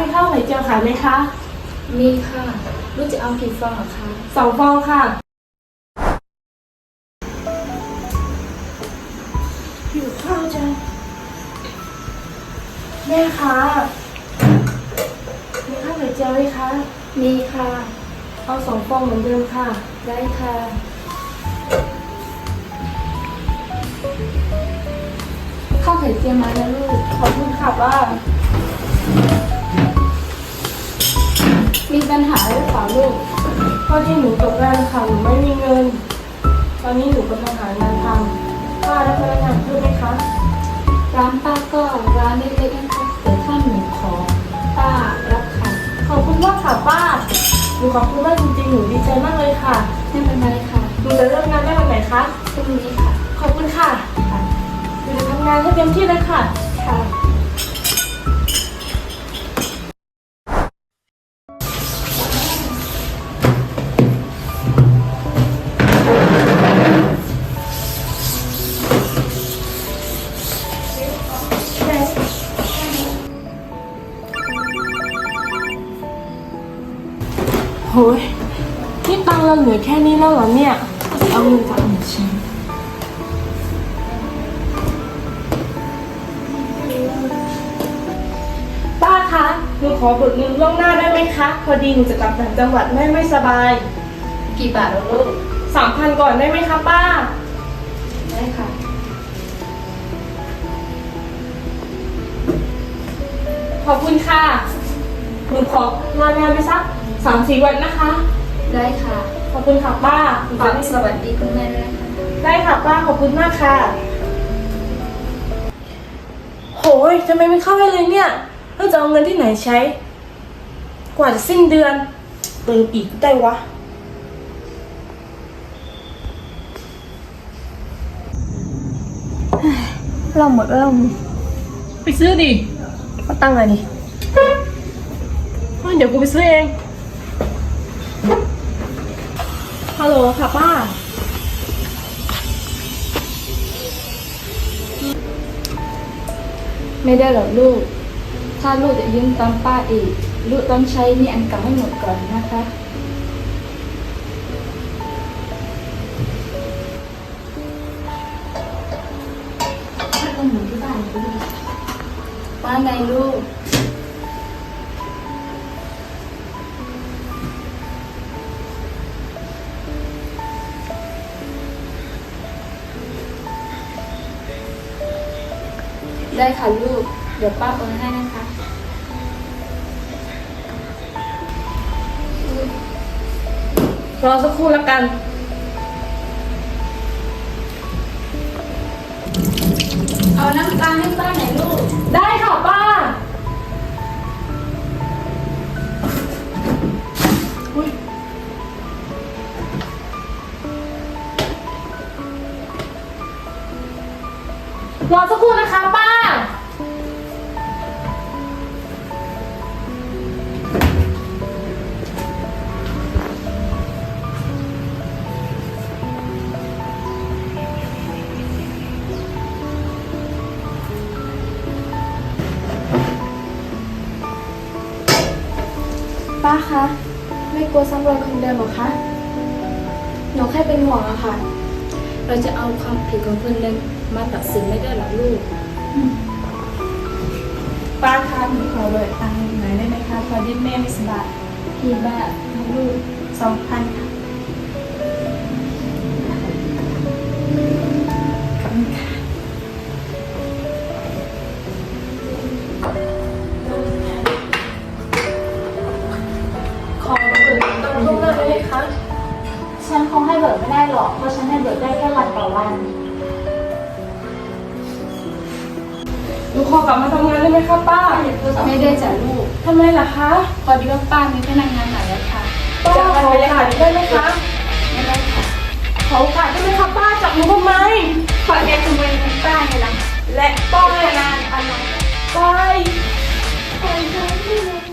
มีข้าวไข่เจียวขายไหมคะ มีค่ะ รู้จะเอากี่ฟองเหรอคะ สองฟองค่ะ หิวข้าวจัง แม่คะมีข้าวไข่เจียวไหมคะ มีค่ะ เอาสองฟองเหมือนเดิมค่ะ ได้ค่ะ ข้าวไข่เจียวมาแล้วลูก ขอบคุณค่ะป้า มีปัญหาหรือเปล่าลูกพอที่หนูตกงานค่ะหนูไม่มีเงิน ตอนนี้หนูกำลังหางานทำป้าแล้วพนักงานเพิ่มไหมคะ ร้านป้าก็ร้านเล็กๆนะคะแต่ถ้าหนูขอป้ารับค่ะ ขอบคุณมากค่ะป้า หนูขอบคุณมากจริงๆ หนูดีใจมากเลยค่ะ ไม่เป็นไรค่ะ หนูจะเริ่มงานได้วันไหนคะพรุ่งนี้ค่ะ ขอบคุณค่ะค่ะหนูจะทำงานให้เต็มที่เลยค่ะ ค่ะ โหยนี่ตังค์เราเหลือแค่นี้แล้วเหรอเนี่ย เอาเงินจากไหนใช้ป้าคะ หนูขอเบิกเงินล่วงหน้าได้ไหมคะ พอดีหนูจะกลับต่างจังหวัดแม่ไม่สบาย กี่บาทเหรอลูกสามพันก่อนได้ไหมคะป้า ได้ค่ะ ขอบคุณค่ะ หนูขอลางานไปสัก สามสี่วันนะคะ ได้ค่ะ ขอบคุณค่ะป้าฝากสวัสดีคุณแม่ด้วยนะคะได้ค่ะป้าขอบคุณมากค่ะ โหยทำไมไม่เข้าให้เลยเนี่ยเราจะเอาเงินที่ไหนใช้ กว่าจะสิ้นเดือนเติมอีกได้วะ เราหมดแล้วไปซื้อดิก็ตั้งเลยดิ เดี๋ยวกูไปซื้อเอง ฮัลโหลค่ะป้า ไม่ได้หรอกลูก ถ้าลูกจะยืมตังค์ป้าอีก ลูกต้องใช้หนี่อันเก่าให้หมดก่อนนะคะถ้าต้องอยู่ที่บ้านลูกว่าไงลูก ได้ค่ะลูก เดี๋ยวป้าโอนให้นะคะ รอสักครู่แล้วกัน เอาน้ำตาลให้ป้าหน่อยลูก ได้ค่ะป้าอุ๊ยรอสักครู่นะคะป้า ป้าคะไม่กลัวซ้ำรอยคนเดิมหรอคะหนูแค่เป็นห่วงอะค่ะ เราจะเอาความผิดของคนหนึ่งมาตัดสินไม่ได้หรอกลูก ป้าคะหนูขอเบิกตังค์หน่อยได้ไหมคะพอดีแม่ไม่สบายพี่บ้าลูกสองพันค่ะ ฉันคงให้เบิกไม่ได้หรอก เพราะฉันให้เบิกได้แค่วันต่อวันลูกขอกลับมาทำงานได้ไหมคะป้า ไม่ได้จ้ะลูกทำไมล่ะคะพอดีว่าป้ามีพนักงานใหม่แล้วค่ะป้าขอโอกาสได้ไหมคะไม่ได้ค่ะขอโอกาสได้ไหมคะป้าจับหนูทำไมขอแกทำไมเป็นป้าไงล่ะและป้าทำงานอะไรไปไปไป